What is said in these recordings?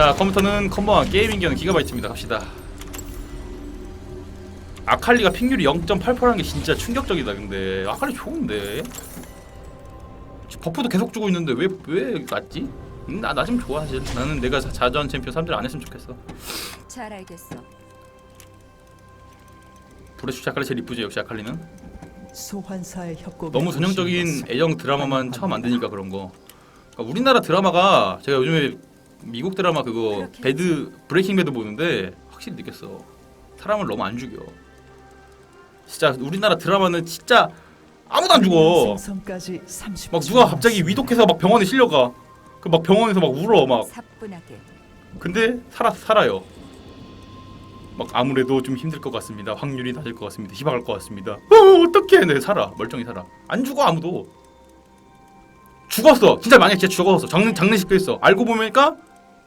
자 컴퓨터는 컴버와 게이밍기는 기가바이트입니다 갑시다 아칼리가 핑률이 0.88한 게 진짜 충격적이다 근데 아칼리 좋은데 버프도 계속 주고 있는데 왜왜 맞지? 음, 나나 좀 좋아 사실 나는 내가 자- 자전 챔피언 3들 안 했으면 좋겠어 잘 알겠어. 브레슈 아칼리 제일 이쁘지 역시 아칼리는 소환사의 협곡에 너무 전형적인 애정 드라마만 처음. 만드니까 그런 거. 그러니까 우리나라 드라마가 제가 요즘에 미국 드라마 그거 그렇게 배드 브레이킹 배드 보는데 확실히 느꼈어. 사람을 너무 안 죽여. 진짜 우리나라 드라마는 진짜 아무도 안 죽어. 생성까지 30초 막 누가 갑자기 위독해서 막 병원에 실려가. 그 막 병원에서 막 울어 막. 사뿐하게. 근데 살아 살아요. 막 아무래도 좀 힘들 것 같습니다. 확률이 낮을 것 같습니다. 희망할 것 같습니다. 어 어떻게 내 살아 멀쩡히 살아 안 죽어 아무도 죽었어 진짜 만약 진짜 죽었어 장례 장례식도 했어 알고 보니까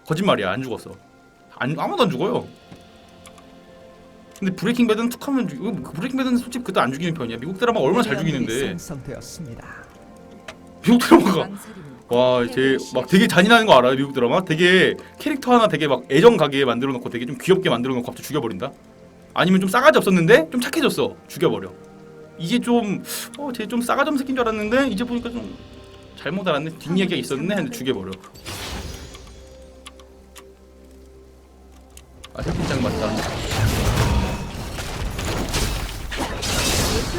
거짓말이야 안 죽었어 안 아무도 안 죽어요. 근데 브레이킹 배드는 툭하면 죽. 이거 브레이킹 배드는 솔직히 그때 안 죽이는 편이야. 미국 드라마 얼마나 잘 죽이는데. 미국 드라마가 망설임은 와, 제막 되게 잔인한 거 알아요 미국 드라마? 되게 캐릭터 하나 되게 막 애정 가게 만들어 놓고 되게 좀 귀엽게 만들어 놓고 갑자기 죽여버린다. 아니면 좀 싸가지 없었는데 좀 착해졌어 죽여버려. 이게 좀어쟤좀 싸가지 없는 새끼인 줄 알았는데 이제 보니까 좀 잘못 알았네 뒷얘기가 있었네 했는데 죽여버려. 아 혈పిం장 맞다.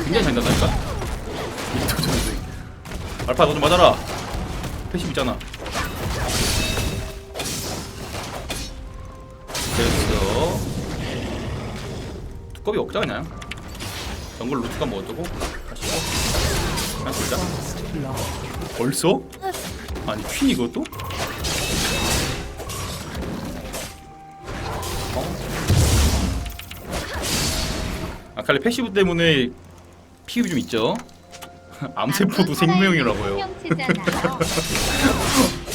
굉장히 잔인하다니까. 미토 전생. 알파 너 좀 맞아라. 패시브 있잖아. 됐어. 두꺼비 먹자 그냥. 정글 루트가 먹어두고 다시 그냥 돌자. 벌써? 아니 퀸 이것도? 아칼리 패시브 때문에 피흡이 좀 있죠? 암세포도 생명이라고요.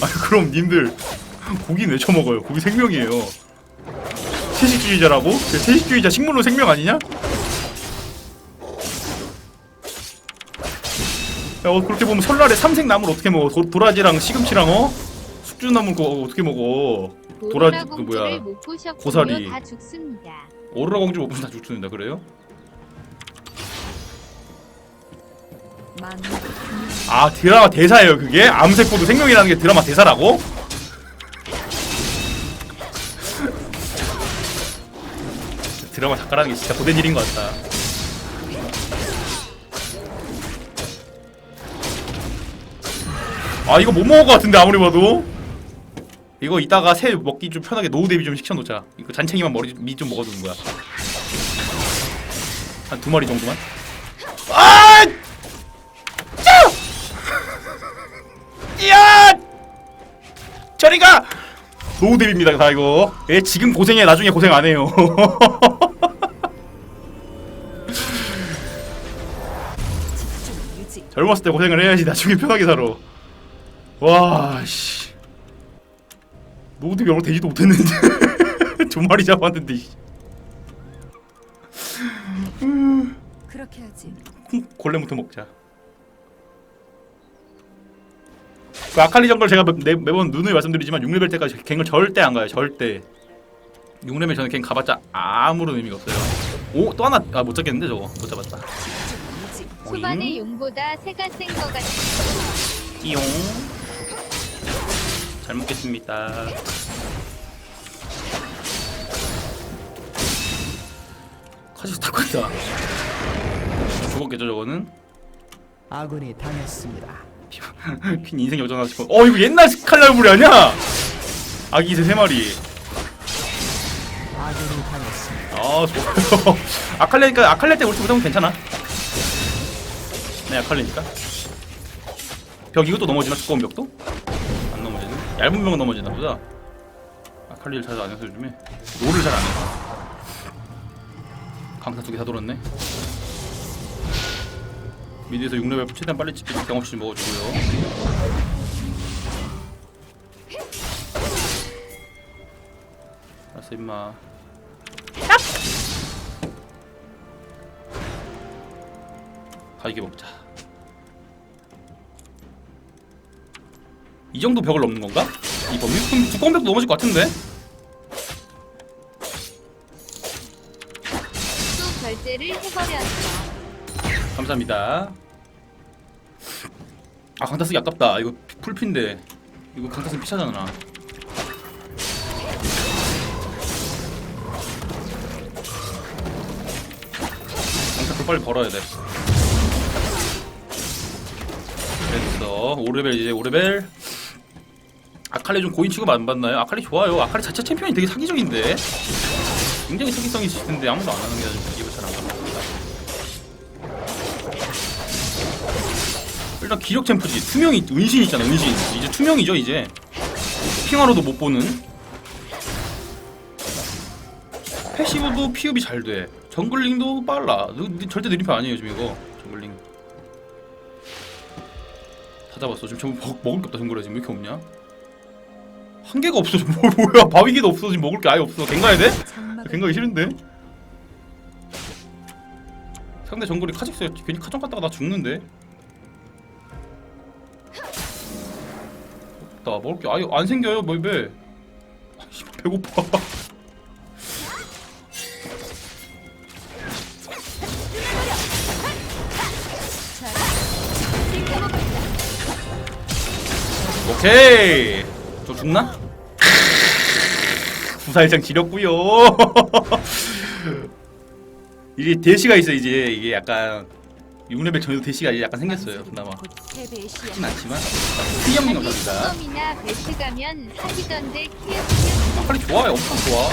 아 그럼 님들 고기 왜 처먹어요? 고기 생명이에요. 채식주의자라고? 그 채식주의자 식물로 생명 아니냐? 야, 어, 그렇게 보면 설날에 삼색나물 어떻게 먹어? 도, 도라지랑 시금치랑 어? 숙주나물 그거 어떻게 먹어? 도라지, 그 뭐야, 못. 고사리. 다 죽습니다. 오로라 공주 먹으면 다 죽는다 그래요? 아 드라마 대사예요 그게? 암세포도 생명이라는 게 드라마 대사라고? 드라마 작가라는 게 진짜 고된 일인 것 같다 아 이거 못 먹을 것 같은데 아무리 봐도 이거 이따가 새 먹기 좀 편하게 노후 대비 좀 시켜놓자 이거 잔챙이만 머리 밑좀 먹어두는 거야 한 두 마리 정도만 아! 야! 저리가! 노후 대비입니다 다 이거. 예, 지금 고생해 나중에 고생 안 해요. 젊었을 때 고생을 해야지 나중에 편하게 살아. 와 씨. 노후 대비 얼마 되지도 못했는데 두 마리 잡았는데. 씨. 그렇게 하지. 골렘부터 먹자. 그 아칼리 정글 제가 매, 매번 누누이 말씀드리지만 6레벨 때까지 갱을 절대 안 가요. 절대. 6레벨 전에 갱 가봤자 아무런 의미가 없어요. 오 또 하나 아 못 잡겠는데 저거 못 잡았다. 초반의 용보다 새가 센 것 같아요. 띠용. 잘 먹겠습니다. 카지스 탁 걸다. 죽었겠죠 저거는? 아군이 당했습니다. 퀸 인생 여전하 싶어. 어 이거 옛날 스칼라블이 아니야? 아기새 세 마리. 아 좋아요. 아칼레니까 아칼레 때 울트 못하면 괜찮아. 네 아칼레니까. 벽 이것도 넘어지나 두꺼운 벽도? 안 넘어지네. 얇은 벽은 넘어지나 보다. 아칼리를 잘안 해서 요즘에 롤을 잘안 해. 강타 두개다 돌았네. 미드에서 6레벨 최대한 빨리 찍기 직장 없이 먹어주고요 알았어 임마 갈게 먹자 이 정도 벽을 넘는 건가? 이 범위? 그럼 두꺼운 벽도 넘어질 것 같은데? 또 결제를 해버렸어 감사합니다. 아 강타 쓰기 아깝다. 이거 피- 풀핀데 이거 강타 쓰기 피차잖아. 강타 풀 빨리 벌어야 돼. 됐어. 5레벨 이제 5레벨. 아칼리 좀 고인 취급 안 받나요? 아칼리 좋아요. 아칼리 자체 챔피언이 되게 사기적인데. 굉장히 사기성이 텐데 아무도 안 하는 게 아주 일단 기력 챔프지. 투명이 은신 있잖아 은신. 이제 투명이죠 이제. 핑하로도 못 보는. 패시브도 피업이 잘돼. 정글링도 빨라. 절대 편 아니에요 지금 이거. 정글링. 다 잡았어. 지금 전부 먹, 먹을 게 없다 정글에. 지금 왜 이렇게 없냐? 한 개가 없어. 뭐, 뭐야. 바위기도 없어. 지금 먹을 게 아예 없어. 갱가야 돼? 갱가기 싫은데? 상대 정글이 카직스야 괜히 카정 갔다가 나 죽는데 나 먹을 게. 아예 안 생겨요 뭐입에. 아, 씨발, 배고파. 오케이. 저 죽나? 부살장 지렸구요. 이제 대시가 있어 이제. 이게 약간 6레벨 전에도 대시가 약간 생겼어요 그나마. 시야. 않지만. 아니 감사합니다. 수검이나 베트 가면 사기던데 좋아요 엄청 좋아.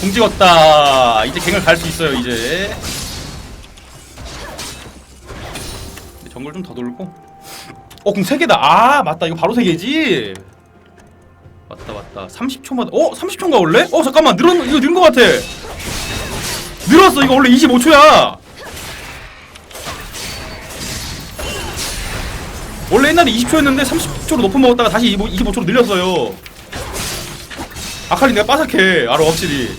공 찍었다. 이제 갱을 갈 수 있어요 이제. 정글 좀 더 돌고. 어공 3개다. 아 맞다. 이거 바로 3개지 맞다 30초마다 어? 30초인가 원래? 어 잠깐만 늘었 이거 늘은 거 같아 늘었어 이거 원래 25초야 원래 옛날에 20초였는데 30초로 높은 먹었다가 다시 25, 25초로 늘렸어요. 아칼리 내가 빠삭해. 알아 확실히.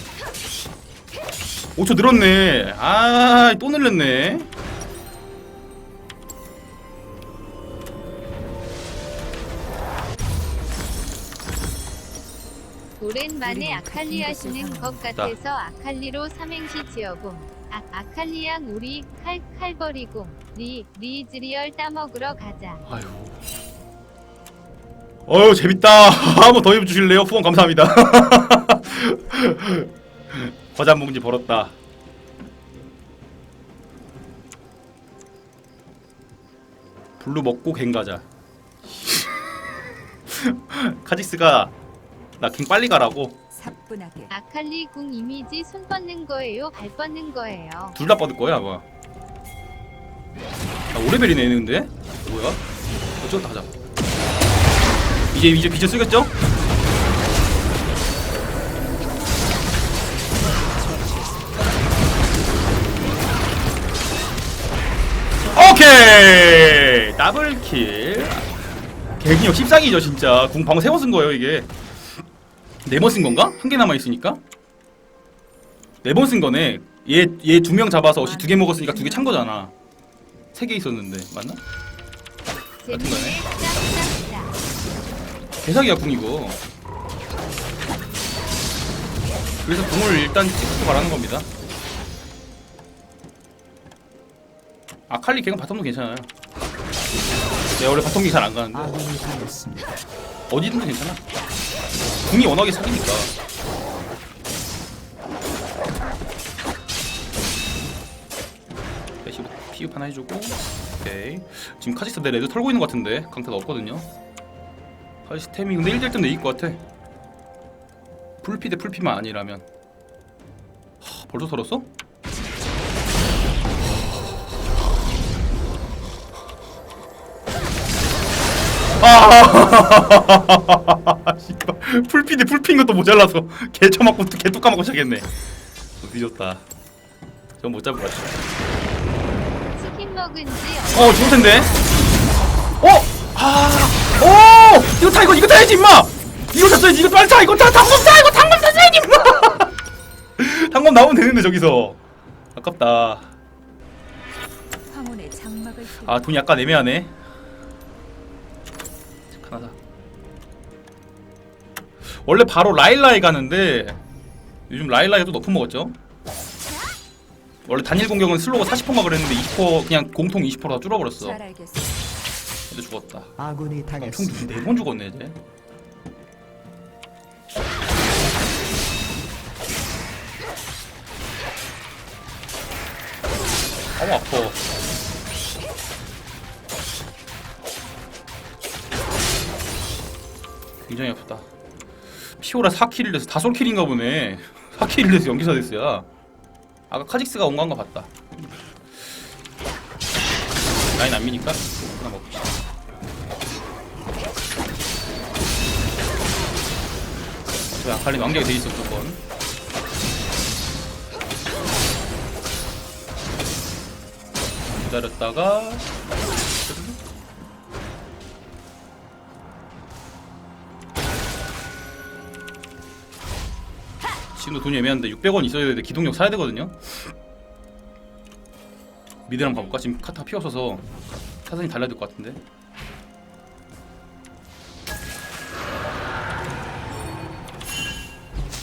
5초 늘었네. 아, 또 늘렸네. 오랜만에 우리는 아칼리 같은 하시는 곳을 것 같아서 아칼리로 삼행시 지어봄. 아, 아칼리양 우리 칼 칼버리공 리 리즈리얼 따먹으러 가자. 아유. 어유 재밌다. 한번 더 해주실래요? 후원 감사합니다. 과자 한 봉지 벌었다. 블루 먹고 갱 가자. 카직스가 나갱 빨리 가라고 사뿐하게 아칼리 궁 이미지 손 뻗는 거예요, 발 뻗는 거예요. 둘 다 뻗을 거야 아마. 아, 오레벨이네 얘는 근데 뭐야? 어쩌다 하자. 이제 이제 비저 쓰겠죠? 오케이 더블킬. 개기력 14기죠 진짜. 궁 방금 세번 쓴 거예요 이게. 네 번 쓴 건가? 한 개 남아 있으니까. 네 번 쓴 거네. 얘 얘 두 명 잡아서 어시 두 개 먹었으니까 두 개 찬 거잖아. 세 개 있었는데 맞나? 같은 거네. 개사기야 궁 이거. 그래서 궁을 일단 찍고 말하는 겁니다. 아칼리 걔가 바텀도 괜찮아요. 내가 원래 바텀기 잘 안 가는데 아군이 당했습니다. 어디든지 괜찮아. 궁이 워낙에 사기니까. 패시브 피읍 하나 해주고 오케이 지금 카직스 내 레드 털고 있는 것 같은데 강타가 없거든요 카직스 템이 근데 1대1 때문에 이길 것 같아 풀피 대 풀피만 아니라면 하, 벌써 털었어? 씨발 풀피 대 풀피인 것도 모자라서 개 쳐맞고 개 뚜까맞고 시작했네 어, 뒤졌다 전 못 잡을 것 같아 치킨 먹은 지 어 죽을 텐데. 어? 아, 오, 이거 타 이거 이거 타야지 임마. 이거 탔어야지 이거 빨리 타 이거 타 당검 타 이거 당검 타야지 임마. 당검 나오면 되는데 저기서. 아깝다. 황혼의 장막을 아 돈이 약간 애매하네. 원래 바로 라일라에 가는데 요즘 라일라가 또 높은 먹었죠. 원래 단일 공격은 슬로가 40%가 그랬는데 20% 그냥 공통 20%다 줄어버렸어. 잘. 근데 죽었다. 아군이 당했습니다. 총 4번 죽었네 이제. 어우 아파. 굉장히 아프다. 피오라 4킬을 내서 다 솔 킬인가 보네. 4킬을 내서 연기사 됐어야. 아까 카직스가 온 건가 봤다. 라인 안 미니까 하나 먹읍시다. 저 아칼리 완벽히 돼 있어 무조건. 기다렸다가 지금도 돈이 애매한데 600원 있어야 되는데 기동력 사야 되거든요. 미드 한번 가볼까? 지금 카타 피 없어서 사선이 달라야 될 것 같은데.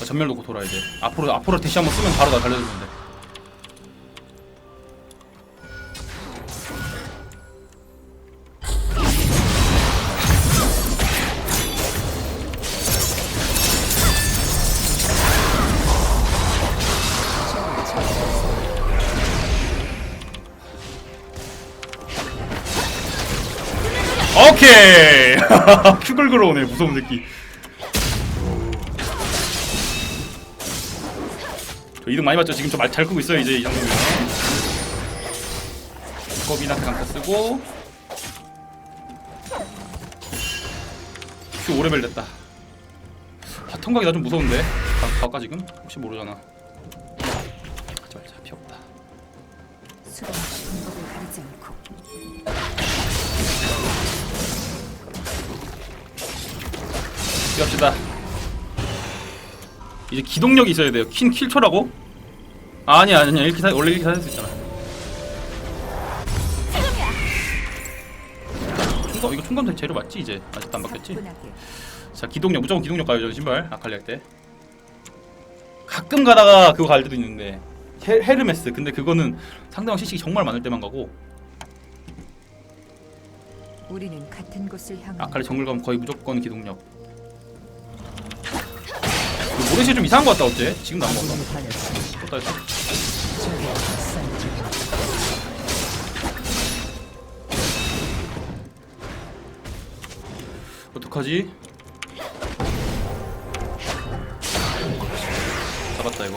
어, 전멸 놓고 돌아야 돼. 앞으로 앞으로 대시 한번 쓰면 바로 나 달려주는데. 큐글 걸어오네 무서운 새끼. 저 이득 많이 봤죠? 지금 저잘 끄고 있어요 이제 이 정도면. 겁이나 강타 쓰고. 큐 오레벨 됐다. 바텀 가기 나좀 무서운데. 가, 갈까 지금? 혹시 모르잖아. 가지 말자 피 없다. 수단 방법을 가리지 않고 뛰합시다. 이제 기동력이 있어야 돼요. 킨 킬초라고? 아, 아니야 아니야 이렇게 사, 원래 이렇게 살 수 있잖아. 총검 이거 총검 재료 맞지 이제 아직도 안 바뀌었지? 자 기동력 무조건 기동력 가요 저 신발 아칼리 할 때. 가끔 가다가 그거 갈 때도 있는데 헤, 헤르메스 근데 그거는 상대방 시식이 정말 많을 때만 가고 우리는 같은 곳을 향한 아칼리 정글 가면 거의 무조건 기동력. 그 모래시 좀 이상한 것 같다 어째? 지금 나온 건가? 학살 중입니다. 어떡하지? 잡았다 이거.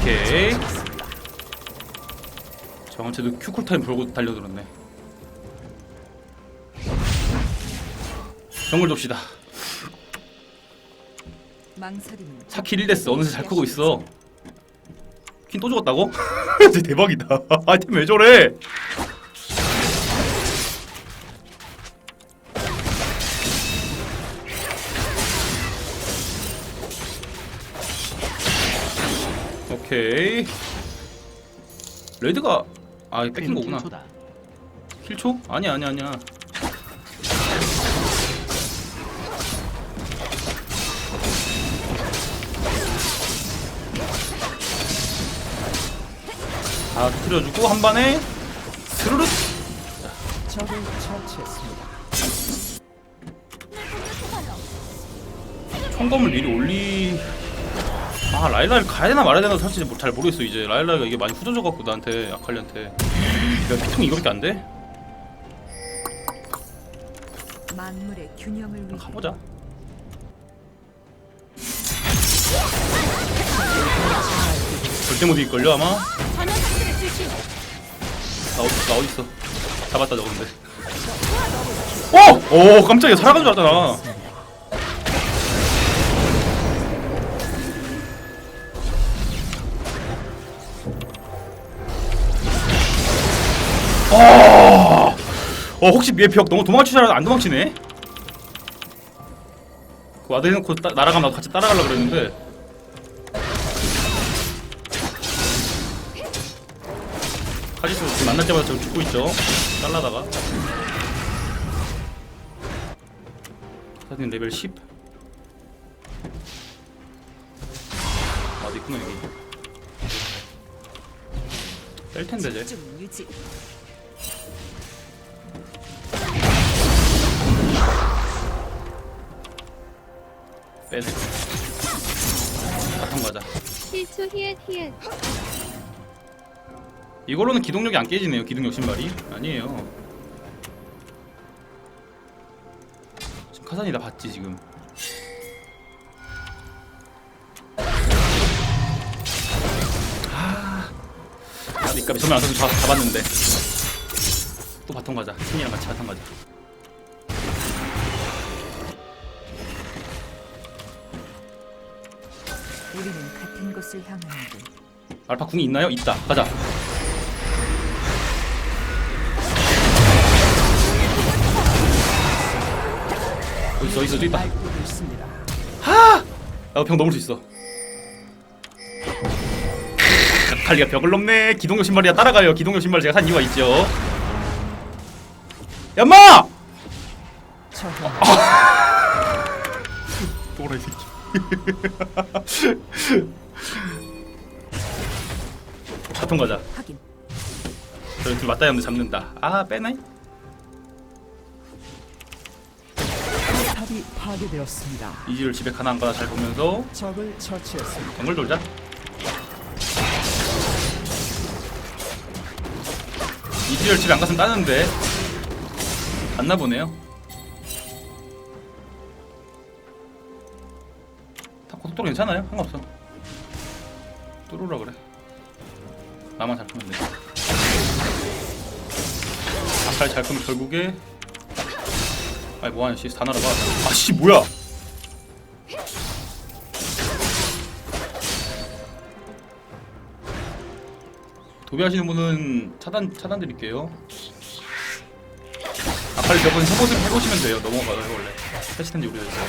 오케이 저한테도 큐쿨타임 벌고 달려들었네 정글 망설이는 4킬 1데스 어느새 잘 크고 있어. 퀸 또 죽었다고? 진짜 대박이다. 아이템 왜 저래? 오케이. 레드가 아 뺏긴 거구나. 킬초? 아니야 아니야 아니야 다 틀어주고 한 번에 스르륵 적을 처치했습니다. 총검을 미리 올리 아 라일라를 가야 되나 말아야 되나 사실 잘 모르겠어 이제 라일라가 이게 많이 후져져 갖고 나한테 아칼리한테 야 피통 이거밖에 안 돼? 만물의 균형을 위해 가보자 절대 못 이길걸요 아마? 나 어디 나 어딨어 잡았다 저건데 오! 오 깜짝이야 살아간 줄 알았잖아 아! 어 혹시 얘벽 너무 알았는데 안 도망치네? 그 와드 해놓고 따, 날아가면 나도 같이 따라가려고 그랬는데 카지스 지금 만날 때마다 저 죽고 있죠. 잘라다가. 사진 레벨 10. 아, 어디 있구나 여기. 뺄 텐데 쟤. 집중 유지. 빼네. 바탕 가자. 실수 히읗 히읗. 이걸로는 기동력이 안 깨지네요. 기동력 신발이 아니에요. 지금 카산이 다 봤지 지금. 아, 까비 전면 안 써서 잡- 잡았는데 또 바통 가자. 승이랑 같이 바통 가자. 우리는 같은 곳을 향하는데 알파 궁이 있나요? 있다. 가자. 있어? 있어? 저기 있다. 나도 벽 넘을 수 있어. 칼리가 벽을 넘네. 기동력 신발이야 따라가요. 기동력 신발 제가 산 이유가 있죠. 야마! 또라이 새끼. 사통 가자. 저희 둘 맞다 잡는다. 아 빼나이? 탑이 파괴되었습니다. 이지를 집에 가나 안 가나 잘 보면서 적을 처치했습니다. 정글 돌자. 이지를 집에 안 갔으면 따는데 갔나 보네요. 다 고속도로 괜찮아요? 상관없어. 뚫으라 그래. 나만 잘 끄면 돼. 아칼 잘 끄면 결국에 아니 뭐하냐 씨다 날아가. 아씨 뭐야? 도배하시는 분은 차단 차단 드릴게요. 아칼리 몇번 해보시, 해보시면 돼요. 넘어가요 원래. 패치텐 지 오래됐어요.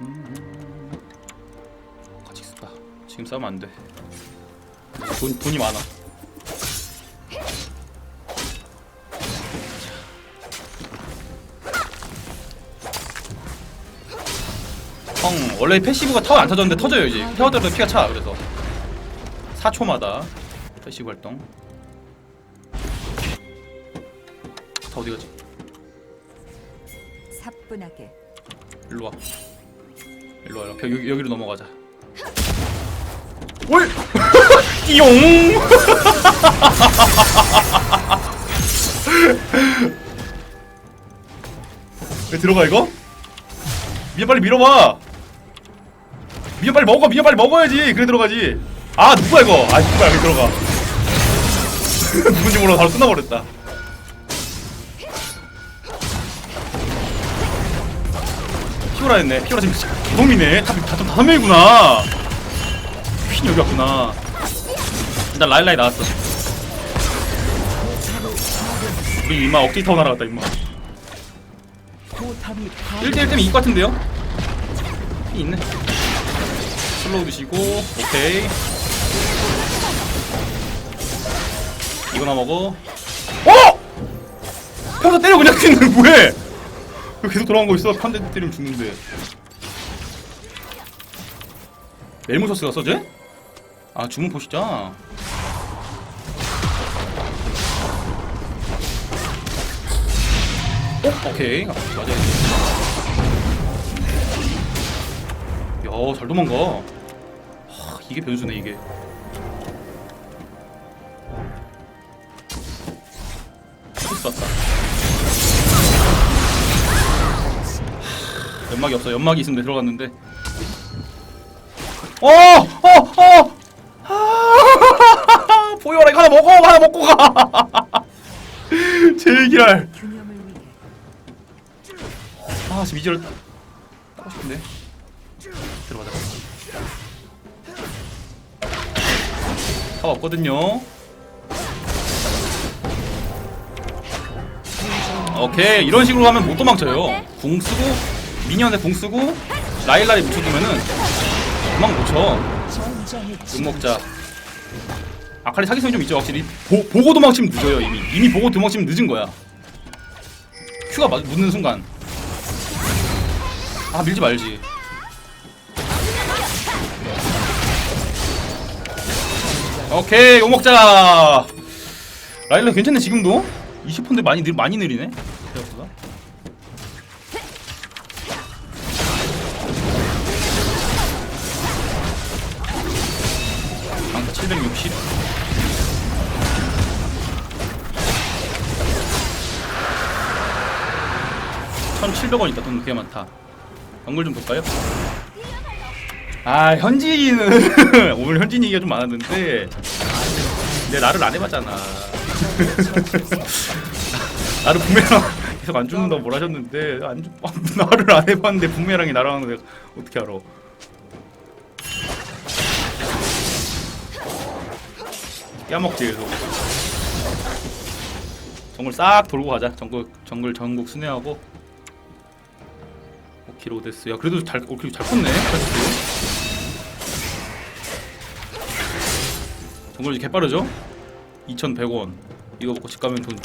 음. 같이 쓰다. 지금 싸우면 안 돼. 돈 돈이 많아. 형 원래 패시브가 타워 안 터졌는데 터져요 이제 때문에 피가 차 그래서 4초마다 패시브 활동 다 어디 가지? 사뿐하게 일로 와 일로 와 여기, 여기로 넘어가자 올! 띠용! 왜 들어가 이거? 미연 빨리 밀어봐. 미연 빨리 먹어 미연 빨리 먹어야지. 그래 들어가지. 아 누구야 이거? 아 누구야 여기 들어가. 누군지 몰라 바로 끝나버렸다. 피오라 했네. 피오라 지금 개놈이네. 다좀 다섯 명이구나. 퀸 여기 왔구나 일단 라일라이 나왔어. 우리 이마 억지 타고 날아갔다 이마. 포탑이 1대1 때문에 이길 것 같은데요? 이 있네. 슬로우 드시고 오케이. 이거나 먹어. 어! 평소 때려 그냥 뛰는 뭐해 왜 계속 돌아간 거 있어? 판대 때리면 죽는데. 멜무서스가 써제? 아 주문 포시자 어? 오케이 아, 맞아야지 야잘 도망가 하, 이게 변수네 이게 하, 연막이 없어 연막이 있으면 내 들어갔는데 어! 어! 어! 하나 하나 먹고 가. 제기랄. 아 지금 이절 따고 싶은데. 들어가자. 다 없거든요. 오케이. 이런 식으로 하면 못 도망쳐요. 궁 쓰고 미니언에 궁 쓰고 라일라에 묻혀두면은 도망 못 쳐. 전장의 욕 먹자. 아칼리 사기성이 좀 있죠 확실히. 보, 보고 도망치면 늦어요 이미. 이미 보고 도망치면 늦은 거야. 큐가 맞, 묻는 순간. 아 밀지 말지. 오케이 욕 먹자. 라일라 괜찮네 지금도. 20%인데 많이 느, 많이 느리네. 1,700원 있다. 돈 되게 많다. 연글 좀 볼까요? 아 현진이는 오늘 현진 얘기가 좀 많았는데 내 나를 안 해봤잖아. 나를 부메랑 계속 안 죽는다고 뭘 하셨는데 안 죽, 나를 안 해봤는데 부메랑이 나랑 내가 어떻게 알아? 깨먹지 계속. 정글 싹 돌고 가자. 정글 정글 전국 순회하고. 오데스. 야 그래도 잘 오킬 잘 컸네. 정글 개 빠르죠? 2,100원. 이거 먹고 집 가면 돈.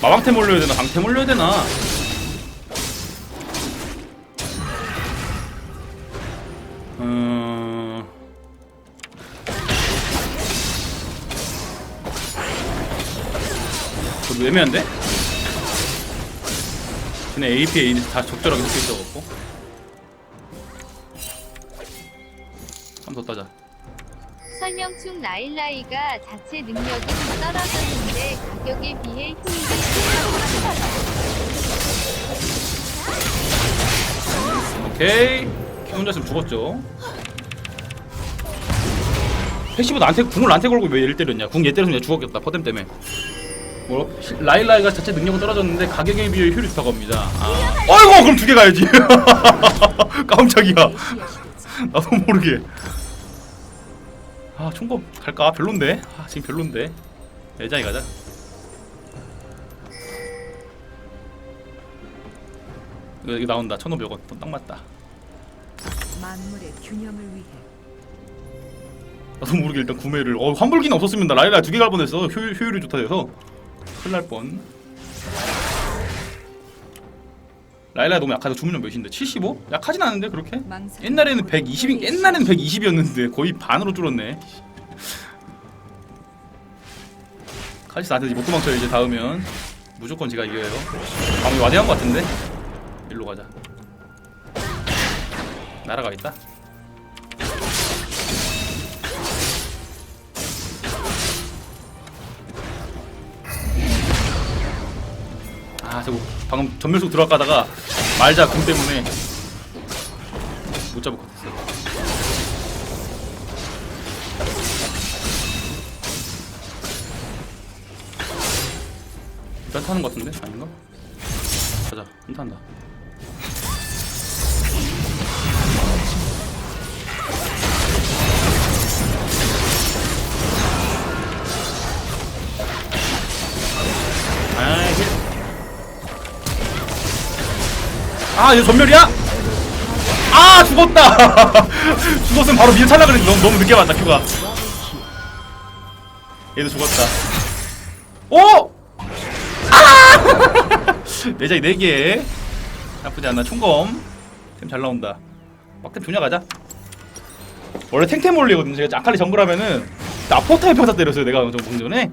마방템 올려야 되나? 방템 올려야 되나? 음... 그거 애매한데? 근데 AP, A 다 적절하게 섞여 있어갖고. 한 번 더 따자. 설명충 라일라이가 자체 능력은 떨어졌는데 가격에 비해 효율이 오케이. 키 혼자 있으면 죽었죠. 패시브 나한테 궁을 나한테 걸고 왜 얘를 때렸냐. 궁 얘 때렸으면 얘 죽었겠다. 퍼뎀 때문에 뭐 라일라이가 자체 능력은 떨어졌는데 가격에 비해 효율이 좋다고 합니다. 아. 어이구 그럼 두 개 가야지. 깜짝이야. 나도 모르게. 아 총검 갈까? 별론데? 아 지금 별론데. 내장이 가자. 이거 여기 나온다. 1500원. 딱 맞다. 만물의 균형을 위해. 나도 모르게 일단 구매를. 어 환불기는 없었으면 나 라일라 두개 갈 뻔했어. 효율, 효율이 좋다 해서 큰일 날 뻔. 라일라 너무 약하다. 주문료 몇인데? 75? 약하진 않은데 그렇게? 옛날에는 120인 옛날에는 120이었는데 거의 반으로 줄었네. 카리스 나한테 못 도망쳐요 이제 닿으면. 무조건 제가 이겨요. 방금 와대한 것 같은데? 일로 가자. 날아가 있다 아 저거 방금 전멸속 들어가다가 말자 궁 때문에 못 잡을 것 같았어 일단 타는 것 같은데? 아닌가? 가자 안 탄다 아, 이거 전멸이야? 아, 죽었다. 죽었으면 바로 미에 찰라 그랬는데 너무, 너무 늦게 왔다, 큐가. 얘도 죽었다. 오! 아! 내장이 4개. 나쁘지 않나. 총검. 템 잘 나온다. 막템 조냐 가자. 원래 탱템 올리거든. 제가 아칼리 정글 하면은 나 포타에 평타 때렸어요. 내가 좀 전에.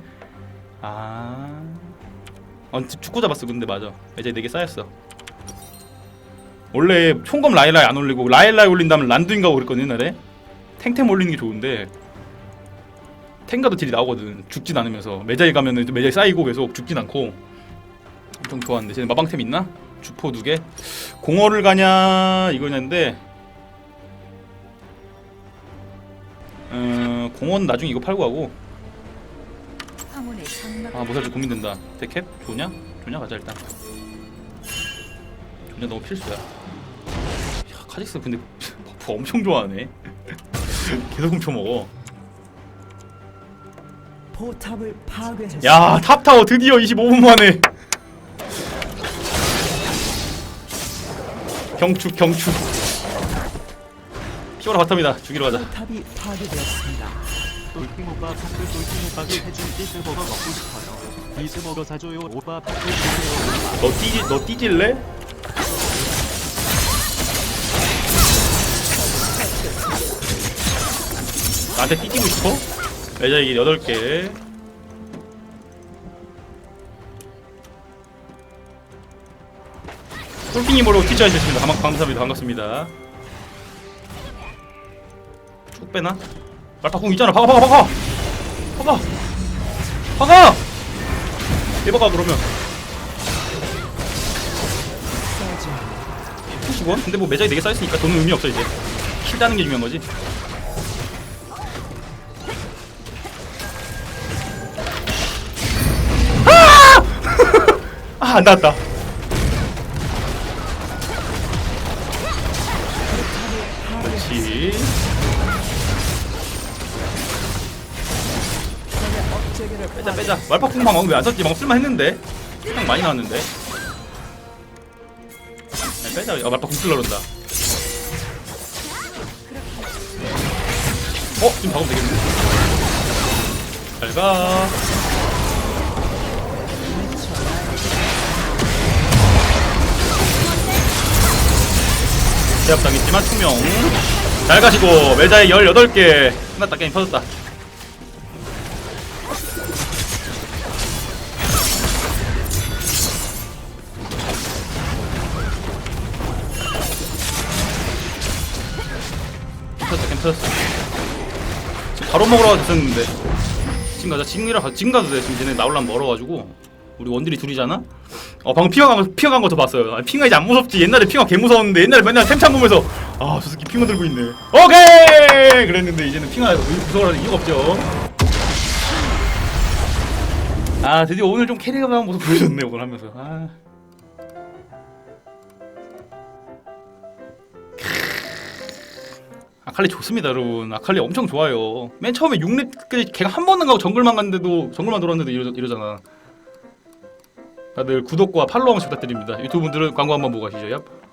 아. 어, 축구 잡았어. 근데 맞아. 내장이 4개 쌓였어. 원래 총검 라일라이 안 올리고 라일라이 올린다면 란두인 가고 그랬거든 옛날에. 탱템 올리는 게 좋은데 탱가도 딜이 나오거든 죽진 않으면서. 매자에 가면은 매자에 쌓이고 계속 죽진 않고. 엄청 좋았는데. 쟤는 마방템 있나? 주포 두개? 공허를 가냐 이거냐인데. 어, 공원 나중에 이거 팔고 장막 아 뭐살지 고민된다. 데캡? 좋냐? 좋냐? 가자 일단. 좋냐? 너무 필수야 야 카직스 근데 버프 엄청 좋아하네 계속 훔쳐먹어 포탑을 파괴했습니다. 야 탑타워 드디어 25분 만에 경축 경축 피오라 바텀이다 죽이러 가자 탑이 파괴되었습니다. 돌핑 오빠 파크 돌핑 오빠도 해준 비스버거 먹고 싶어요. 비스버거 사줘요 오빠 파크 주세요. 너 띠지 너 띠질래? 나한테 띠지고 싶어? 레자이기 8개. 똘핑이모로 퀴즈 하셨습니다. 감- 감사합니다. 반갑습니다. 쭉 빼나? 말파궁 있잖아. 박아 박아 박아! 박아! 박아! 대박아 그러면. 10원? 근데 뭐 매장이 4개 쌓였으니까 돈은 의미 없어 이제. 킬 따는 게 중요한 거지 안 나왔다. 그렇지. 빼자 빼자. 말파풍 방금 왜안 썼지? 방금 쓸만 했는데. 딱 많이 나왔는데. 아니, 빼자. 아 말파풍 쓸러 그런다. 어? 지금 박으면 되겠네. 잘가 제압당했지만 투명. 잘 가시고 매자에 18개 끝났다. 게임 터졌다. 터졌다. 게임 터졌어. 지금 바로 먹으러 가도 됐었는데. 지금 가자. 지금 이라 가 지금 가도 돼. 지금 쟤네 나올라면 멀어가지고. 우리 원딜이 둘이잖아 어 방금 핑화 간거 핑화 간거 더 봤어요. 아니, 핑화 이제 안 무섭지. 옛날에 핑화 개 무서웠는데 옛날에 맨날 템창 보면서 아 저 새끼 핑화 들고 있네. 오케이! 그랬는데 이제는 핑화 무서워하는 이유가 없죠. 아 드디어 오늘 좀 캐리가 나온 모습 보여줬네 오늘 하면서. 아. 아칼리 좋습니다 여러분. 아칼리 엄청 좋아요. 맨 처음에 6렙까지 걔가 한 번은 가고 정글만 갔는데도 정글만 돌았는데도 이러, 이러잖아 다들 구독과 팔로우 한 번씩 부탁드립니다 유튜브 분들은 광고 한번 보고 가시죠 얍.